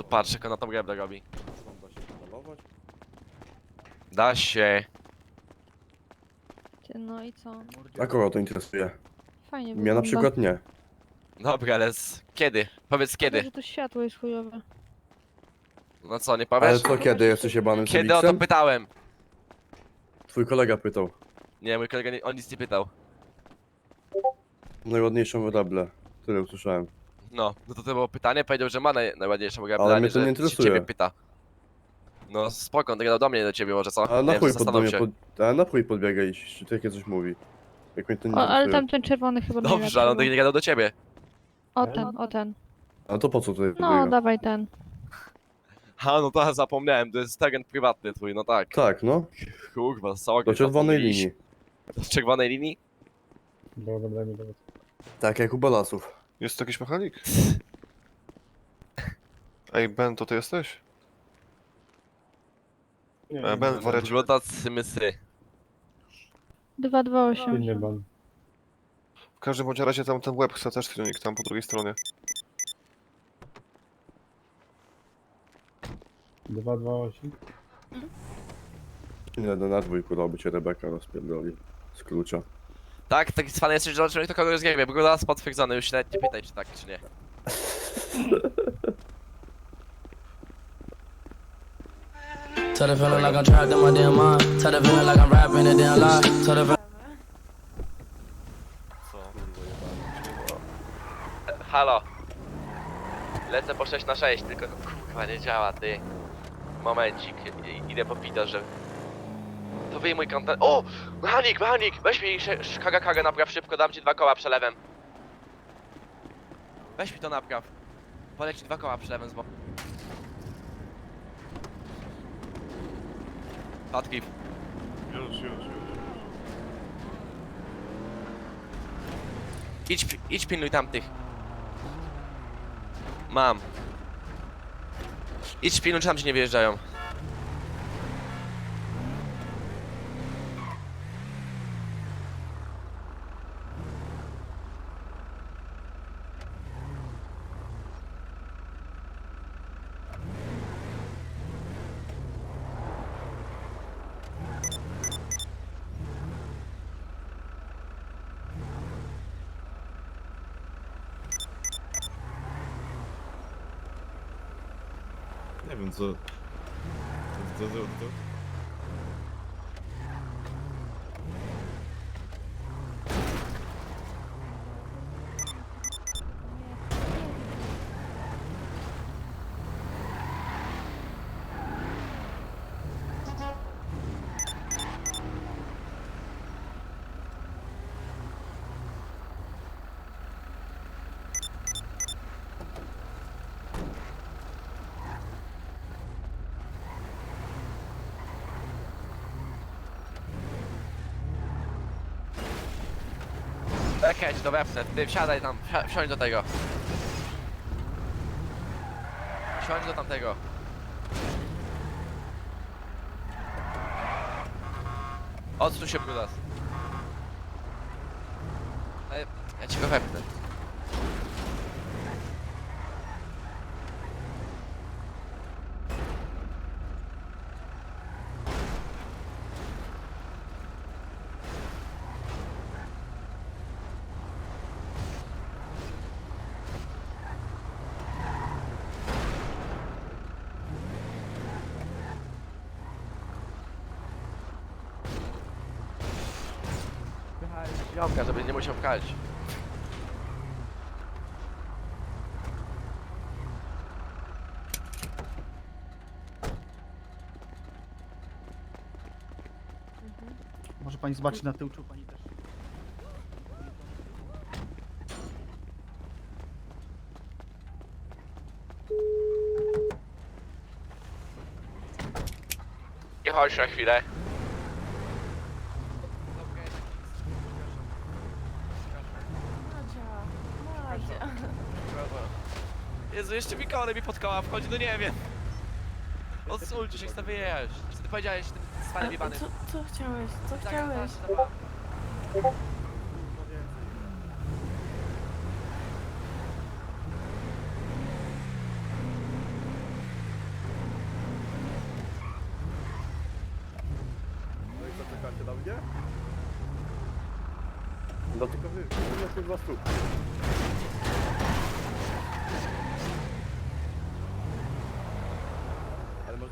Jezu, patrz jak ona tą gębę robi. Da się? Da się. Ty, no i co? A kogo to interesuje? Fajnie Mnie na przykład nie. Dobra, ale z... kiedy? Powiedz Szkoda, kiedy. że to światło jest chujowe. No co, nie Ale powiesz? co kiedy? Jesteś jebanym Kiedy o to pytałem? Twój kolega pytał. Nie, mój kolega nie, on nic nie pytał. Najładniejszą wydable. Tyle usłyszałem. No, no to to było pytanie, powiedział, że ma naj, najładniejszą gębę, Ale a mnie nie, to nie że interesuje. ciebie pyta. No spoko, on gadał do mnie, nie do ciebie może co? A na wiem, chuj zastanów mnie się. pod... A na chuj podbiega i czy takie coś mówi. Jak mnie to nie O, ale interesuje. tam ten czerwony chyba Dobrze, najlepszy ale on był. nie gadał do ciebie. O ten, o ten. A to po co tutaj No, podbiega? dawaj ten. Ha, no to zapomniałem, to jest teren prywatny twój, no tak. Tak, no. Kurwa, sorry. Do czerwonej linii. Do czerwonej linii? Dobra, daj mi dowód. Tak, jak u balasów. Jest to jakiś mechanik? Ej, Ben, to ty jesteś? Nie, E, Ben, wariacie. Żółtacy mysy. 228. Inny ban. W każdym bądź razie tam ten łeb chce też filmik tam po drugiej stronie. 228. Nie no, na dwójku cię Rebeka rozpierdoli. Z klucza. Tak, taki cwany jesteś, że człowiek to kogoś zgiebie, bo go potwierdzony, już się nawet nie pytaj, czy tak, czy nie. Tell the feeling like I'm trapped in my damn mind. Tell the feeling like I'm rapping a damn lie. Tell the Co? Halo. Lecę po 6 na 6, tylko kurwa nie działa, ty. Momencik, idę po pita, że... To wyjmuj kontent... O! Mechanik, mechanik! Weź mi kaga kaga napraw szybko, dam ci dwa koła przelewem. Weź mi to napraw. Poleć ci dwa koła przelewem z boku. Patki. Już, już, już. Idź, idź pilnuj tamtych. Mam. Idź pilnuj, czy tam ci nie wyjeżdżają. Nie wiem co. Co, co, co? Czekaj, to wepnę. Ty wsiadaj tam, wsi- wsiądź do tego. Wsiądź do tamtego. Odsuń się, Brudas. Ja ci wepnę. Ziomka, żeby nie musiał pchać. Może pani zobaczyć na tył, czy pani też. I chodź na chwilę. Jezu, jeszcze mi koło mi pod koła wchodzi, no nie wiem. Odsulcie się, chcę wyjeść. Wtedy powiedziałeś co, co chciałeś? Co Tak, chciałeś? Tak, no i co czekacie na mnie? No tylko wy, kurwa, kurwa stóp.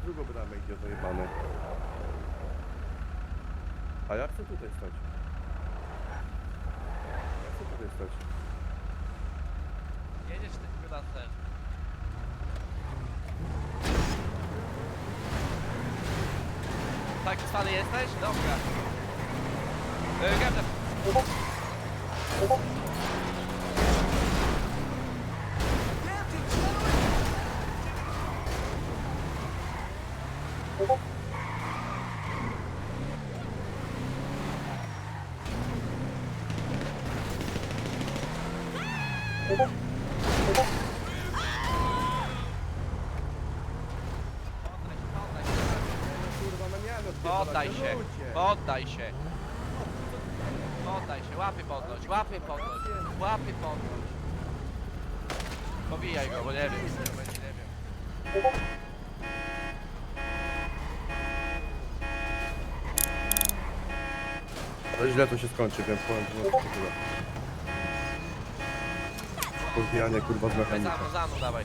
Drugą bramę, idioto jebany. A ja chcę tutaj stać. Ja chcę tutaj stać. Jedziesz ty chyba chcesz. Tak stary jesteś? Dobra. Yy, Gabler. Poddaj się, poddaj się. Poddaj się, łapy podnoś, łapy podnoś, łapy podnoś. Pobijaj go, bo nie wiem, co będzie, nie wiem. To źle to się skończy, więc powiem, że no Pozbijanie kurwa z mechanika. mną, za mną, dawaj.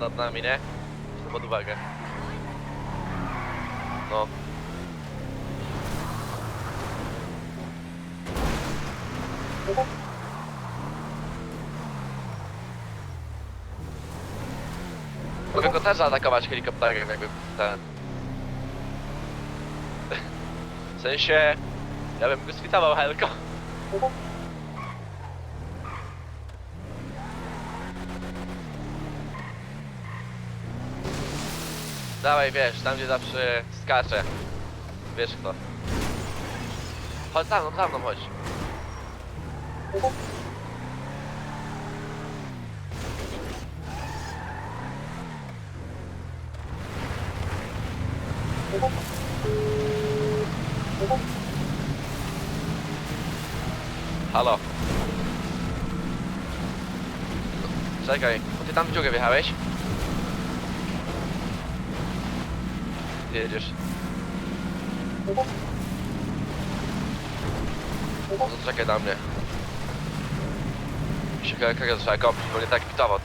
Nad nami, nie? To pod uwagę. No. Mogę go też zaatakować helikopterem, jakby ten... W sensie... Ja bym go skwitował helko. Dawaj, wiesz, tam gdzie zawsze skacze. Wiesz kto. Chodź za mną, za mną chodź. Halo. Czekaj, bo ty tam w dziurę wjechałeś? Gdzie jedziesz? No to czekaj na mnie. Się kolega trzeba kopić, bo nie tak pitował tą